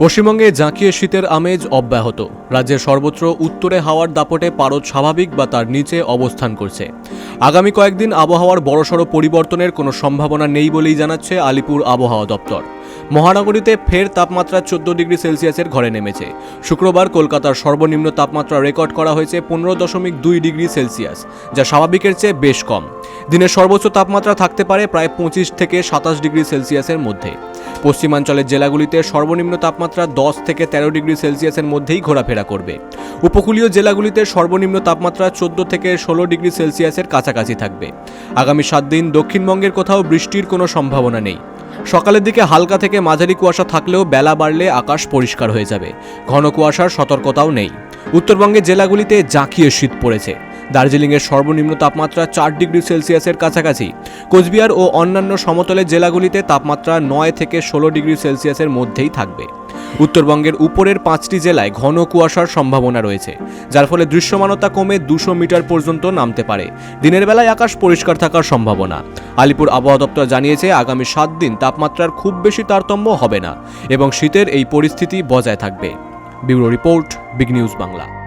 পশ্চিমবঙ্গে জাঁকিয়ে শীতের আমেজ অব্যাহত। রাজ্যের সর্বত্র উত্তরে হাওয়ার দাপটে পারদ স্বাভাবিক বা তার নিচে অবস্থান করছে। আগামী কয়েকদিন আবহাওয়ার বড়সড় পরিবর্তনের কোনো সম্ভাবনা নেই বলেই জানাচ্ছে আলিপুর আবহাওয়া দপ্তর। মহানগরীতে ফের তাপমাত্রা চোদ্দ ডিগ্রি সেলসিয়াসের ঘরে নেমেছে। শুক্রবার কলকাতার সর্বনিম্ন তাপমাত্রা রেকর্ড করা হয়েছে পনেরো দশমিক দুই ডিগ্রি সেলসিয়াস, যা স্বাভাবিকের চেয়ে বেশ কম। দিনের সর্বোচ্চ তাপমাত্রা থাকতে পারে প্রায় পঁচিশ থেকে সাতাশ ডিগ্রি সেলসিয়াসের মধ্যে। পশ্চিমাঞ্চলের জেলাগুলিতে সর্বনিম্ন তাপমাত্রা দশ থেকে তেরো ডিগ্রি সেলসিয়াসের মধ্যেই ঘোরাফেরা করবে। উপকূলীয় জেলাগুলিতে সর্বনিম্ন তাপমাত্রা চোদ্দ থেকে ষোলো ডিগ্রি সেলসিয়াসের কাছাকাছি থাকবে। আগামী সাত দিন দক্ষিণবঙ্গের কোথাও বৃষ্টির কোনো সম্ভাবনা নেই। সকালের দিকে হালকা থেকে মাঝারি কুয়াশা থাকলেও বেলা বাড়লে আকাশ পরিষ্কার হয়ে যাবে। ঘন কুয়াশার সতর্কতাও নেই। উত্তরবঙ্গের জেলাগুলিতে জাঁকিয়ে শীত পড়েছে। দার্জিলিংয়ের সর্বনিম্ন তাপমাত্রা চার ডিগ্রি সেলসিয়াসের কাছাকাছি। কোচবিহার ও অন্যান্য সমতলের জেলাগুলিতে তাপমাত্রা নয় থেকে ষোলো ডিগ্রি সেলসিয়াসের মধ্যেই থাকবে। উত্তরবঙ্গের উপরের পাঁচটি জেলায় ঘন কুয়াশার সম্ভাবনা রয়েছে, যার ফলে দৃশ্যমানতা কমে দুশো মিটার পর্যন্ত নামতে পারে। দিনের বেলায় আকাশ পরিষ্কার থাকার সম্ভাবনা। আলিপুর আবহাওয়া দপ্তর জানিয়েছে, আগামী সাত দিন তাপমাত্রার খুব বেশি তারতম্য হবে না এবং শীতের এই পরিস্থিতি বজায় থাকবে। Bureau report, Big News Bangla.